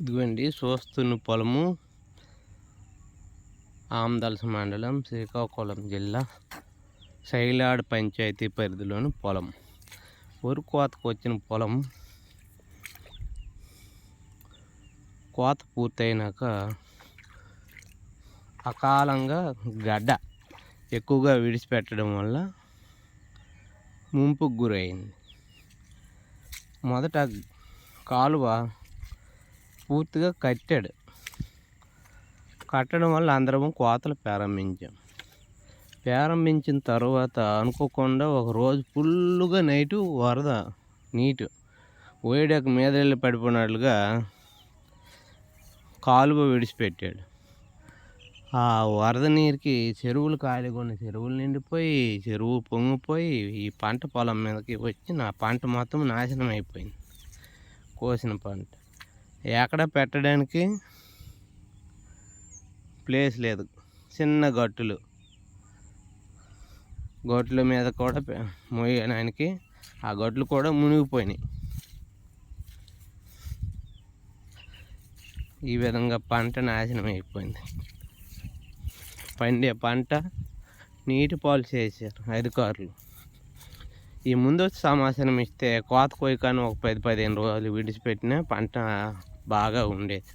ఇదిగోండి చూస్తున్న పొలము ఆమదలస మండలం శ్రీకాకుళం జిల్లా శైలాడ్ పంచాయతీ పరిధిలోని పొలం. వరి కోతకు వచ్చిన పొలం కోత పూర్తయినాక అకాలంగా గడ్డ ఎక్కువగా విడిచిపెట్టడం వల్ల ముంపుకు గురైంది. మొదట కాలువ పూర్తిగా కట్టాడు. కట్టడం వల్ల అందరం కోతలు ప్రారంభించాం. ప్రారంభించిన తర్వాత అనుకోకుండా ఒక రోజు ఫుల్గా నైటు వరద నీటు. ఓయడాక మీద వెళ్ళి పడిపోయినట్లుగా కాలువ విడిచిపెట్టాడు. ఆ వరద నీరుకి చెరువులు కాలిగొన్న చెరువులు నిండిపోయి చెరువు పొంగిపోయి ఈ పంట పొలం మీదకి వచ్చి నా పంట మొత్తం నాశనం అయిపోయింది. కోసిన పంట. ఎక్కడ పెట్టడానికి ప్లేస్ లేదు. చిన్న గట్టులు. గొట్ల మీద కూడా మోయడానికి ఆ గట్లు కూడా మునిగిపోయినాయి. ఈ విధంగా పంట నాశనం అయిపోయింది. పండే పంట నీటి పాలు చేశారు అధికారులు. ఈ ముందు వచ్చి సమాచారం ఇస్తే కోత కోయకాను ఒక పది పదిహేను రోజులు విడిచిపెట్టిన పంట బాగా ఉండేది.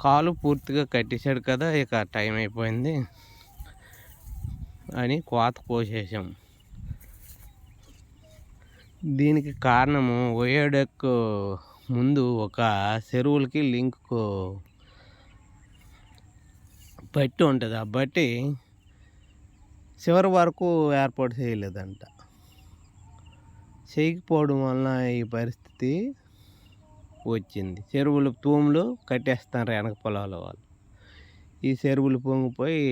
కాలు పూర్తిగా కట్టేశాడు కదా ఇక టైం అయిపోయింది అని కోత కోసేసాం దీనికి కారణము ఓయోడెక్ ముందు ఒక చెరువులకి లింక్ బట్టి ఉంటుంది. ఆ బట్టి చివరి వరకు ఏర్పాటు చేయలేదంట. చేయకపోవడం వలన ఈ పరిస్థితి వచ్చింది. చెరువులు తూములు కట్టేస్తారు వెనక పొలాల వాళ్ళు. ఈ చెరువులు పొంగిపోయి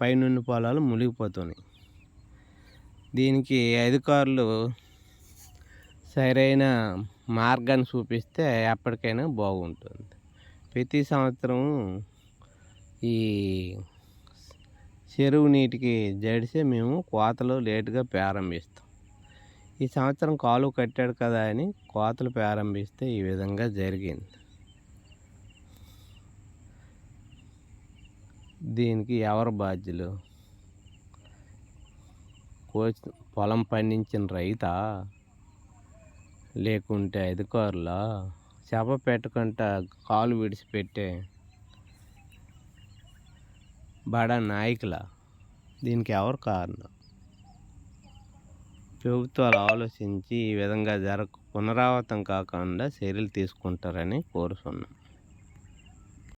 పైనున్న పొలాలు మునిగిపోతున్నాయి. దీనికి అధికారులు సరైన మార్గాన్ని చూపిస్తే ఎప్పటికైనా బాగుంటుంది. ప్రతి సంవత్సరం ఈ చెరువు నీటికి జడిసే మేము కోతలు లేటుగా ప్రారంభిస్తాం. ఈ సంవత్సరం కాలు కట్టాడు కదా అని కోతలు ప్రారంభిస్తే ఈ విధంగా జరిగింది. దీనికి ఎవరు బాధ్యులు? కోచ్ పొలం పండించిన రైతా? లేకుంటే అధికారులా? చేప పెట్టకుండా కాలు విడిచిపెట్టే బడా నాయకుల? దీనికి ఎవరు కారణం? ప్రభుత్వాలు ఆలోచించి ఈ విధంగా జరగ పునరావృతం కాకుండా చర్యలు తీసుకుంటారని కోరుతున్నాం